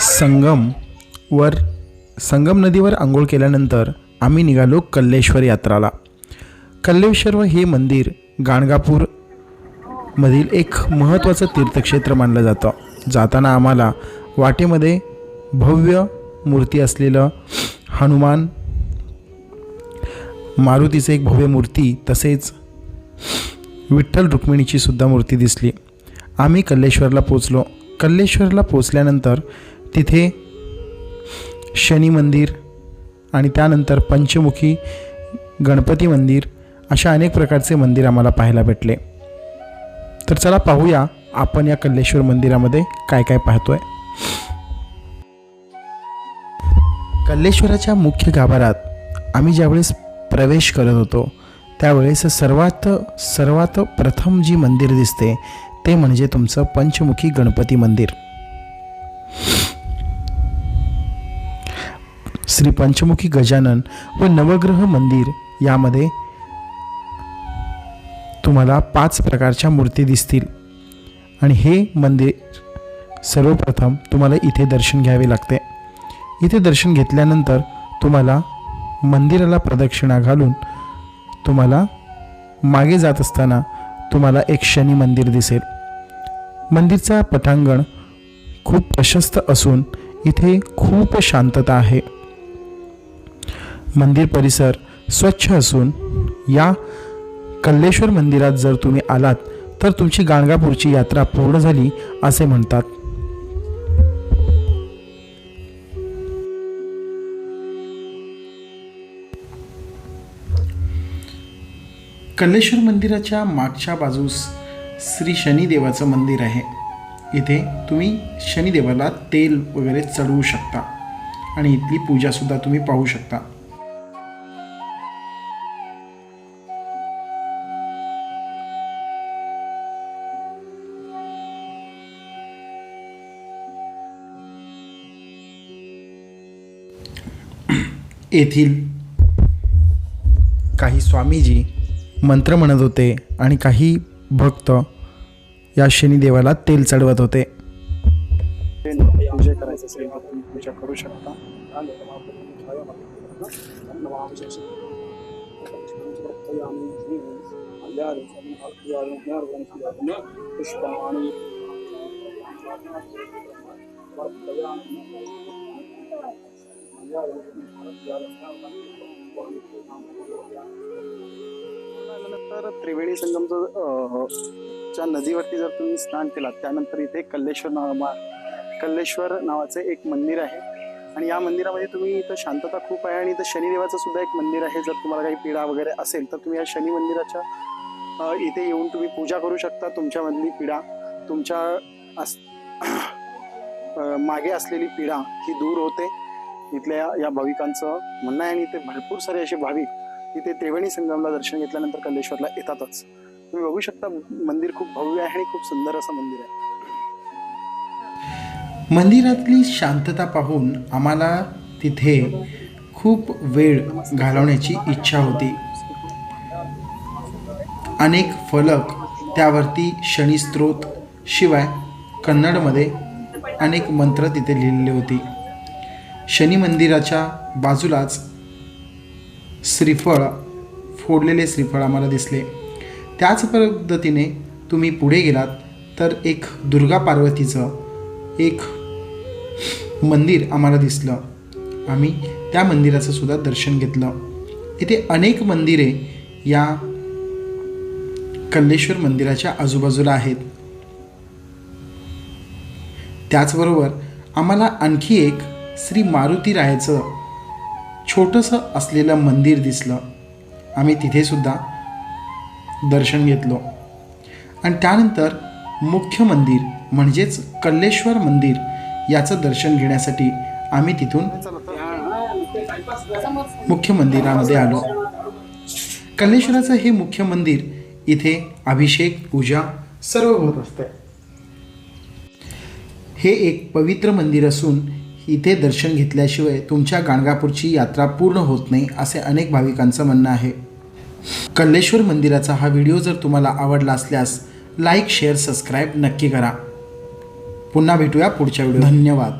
संगम वर संगम नदीवर आंघोळ केल्यानंतर आम्ही निघालो कल्लेश्वर यात्राला. कल्लेश्वर हे मंदिर गाणगापूर मधील एक महत्त्वाचं तीर्थक्षेत्र मानलं जातं. जाताना आम्हाला वाटेमध्ये भव्य मूर्ती असलेलं हनुमान मारुतीचं एक भव्य मूर्ती तसेच विठ्ठल रुक्मिणीची सुद्धा मूर्ती दिसली. आम्ही कल्लेश्वरला पोचलो कल्लेश्वरला पोचल्यानंतर तिथे शनी मंदिर आणि त्यानंतर पंचमुखी गणपती मंदिर अशा अनेक प्रकारचे मंदिर आम्हाला पाहायला भेटले. तर चला पाहूया आपण या कल्लेश्वर मंदिरामध्ये काय काय पाहतोय. कल्लेश्वराच्या मुख्य गाभारात आम्ही ज्यावेळेस प्रवेश करत होतो त्यावेळेस सर्वात सर्वात प्रथम जी मंदिर दिसते ते म्हणजे तुमचं पंचमुखी गणपती मंदिर. श्री पंचमुखी गजानन व नवग्रह मंदिर यामध्ये तुम्हाला पाच प्रकारच्या मूर्ती दिसतील. आणि हे मंदिर सर्वप्रथम तुम्हाला इथे दर्शन घ्यावे लागते. इथे दर्शन घेतल्यानंतर तुम्हाला मंदिराला प्रदक्षिणा घालून तुम्हाला मागे जात असताना तुम्हाला एक शनी मंदिर दिसेल. मंदिरचा पटांगण खूप प्रशस्त असून इथे खूप शांतता आहे. मंदिर परिसर स्वच्छ असून या कल्लेश्वर मंदिरात जर तुम्ही आलात तर तुमची गाणगापूरची यात्रा पूर्ण झाली असे म्हणतात. कल्लेश्वर मंदिराच्या मागच्या बाजूस श्री शनिदेवाचं मंदिर आहे. इथे तुम्ही शनिदेवाला तेल वगैरे चढवू शकता. आणि इथली पूजासुद्धा तुम्ही पाहू शकता. येथील काही स्वामीजी मंत्र म्हणत होते आणि काही भक्त या शनिदेवाला तेल चढवत होते. पूजा करायचं असेल तर तुम्ही पूजा करू शकता पुष्पाणी तर त्रिवेणी संगमचं च्या नदीवरती जर तुम्ही स्नान केलात त्यानंतर इथे कल्लेश्वर नावा कल्लेश्वर नावाचे एक मंदिर आहे. आणि या मंदिरामध्ये तुम्ही इथं शांतता खूप आहे आणि इथं शनिदेवाचं सुद्धा एक मंदिर आहे. जर तुम्हाला काही पीडा वगैरे असेल तर तुम्ही या शनी मंदिराच्या इथे येऊन तुम्ही पूजा करू शकता. तुमच्यामधली पीडा तुमच्या अस मागे असलेली पीडा ही दूर होते. इथल्या या भाविकांचं म्हणणं आहे आणि इथे भरपूर सारे असे भाविक इथे त्रिवेणी संगमला दर्शन घेतल्यानंतर कल्लेश्वरला येतातच. तुम्ही बघू शकता मंदिर खूप भव्य आहे आणि खूप सुंदर असं मंदिर आहे. मंदिरातली शांतता पाहून आम्हाला तिथे खूप वेळ घालवण्याची इच्छा होती. अनेक फलक त्यावरती शनिस्त्रोत शिवाय कन्नडमध्ये अनेक मंत्र तिथे लिहिलेले होते. शनी मंदिराच्या बाजूलाच श्रीफळ फोडलेले श्रीफळ आम्हाला दिसले. त्याच पद्धतीने तुम्ही पुढे गेलात तर एक दुर्गा पार्वतीचं एक मंदिर आम्हाला दिसलं. आम्ही त्या मंदिराचं सुद्धा दर्शन घेतलं. इथे अनेक मंदिरे या कल्लेश्वर मंदिराच्या आजूबाजूला आहेत. त्याचबरोबर आम्हाला आणखी एक श्री मारुती राहायचं छोटंसं असलेलं मंदिर दिसलं. आम्ही तिथे सुद्धा दर्शन घेतलो. आणि त्यानंतर मुख्य मंदिर म्हणजेच कल्लेश्वर मंदिर याचं दर्शन घेण्यासाठी आम्ही तिथून मुख्य मंदिरामध्ये आलो. कल्लेश्वराचं हे मुख्य मंदिर इथे अभिषेक पूजा सर्व होत असते. हे एक पवित्र मंदिर असून इथे दर्शन घेतल्याशिवाय तुमच्या गाणगापूरची यात्रा पूर्ण होत नाही असे अनेक भाविकांचं म्हणणं आहे. कल्लेश्वर मंदिराचा हा व्हिडिओ जर तुम्हाला आवडला असल्यास लाईक शेअर सबस्क्राईब नक्की करा. पुन्हा भेटूया पुढच्या व्हिडिओ धन्यवाद.